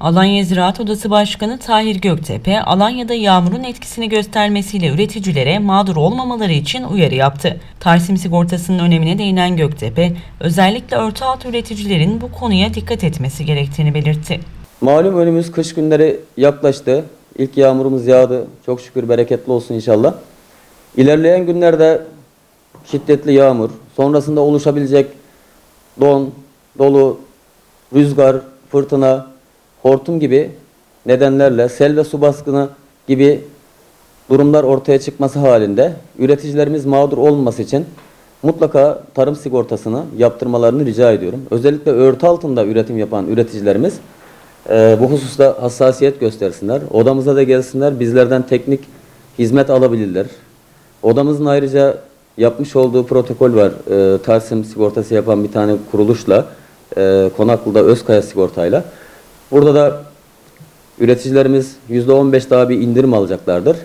Alanya Ziraat Odası Başkanı Tahir Göktepe, Alanya'da yağmurun etkisini göstermesiyle üreticilere mağdur olmamaları için uyarı yaptı. Tarsim sigortasının önemine değinen Göktepe, özellikle örtü altı üreticilerin bu konuya dikkat etmesi gerektiğini belirtti. Malum önümüz kış günleri yaklaştı. İlk yağmurumuz yağdı. Çok şükür bereketli olsun inşallah. İlerleyen günlerde şiddetli yağmur, sonrasında oluşabilecek don, dolu, rüzgar, fırtına, hortum gibi nedenlerle sel ve su baskını gibi durumlar ortaya çıkması halinde üreticilerimiz mağdur olmaması için mutlaka tarım sigortasını yaptırmalarını rica ediyorum. Özellikle örtü altında üretim yapan üreticilerimiz e, bu hususta hassasiyet göstersinler. Odamıza da gelsinler, bizlerden teknik hizmet alabilirler. Odamızın ayrıca yapmış olduğu protokol var. E, Tarsim sigortası yapan bir tane kuruluşla, e, Konaklı'da Özkaya sigortayla. Burada da üreticilerimiz %15 daha bir indirim alacaklardır.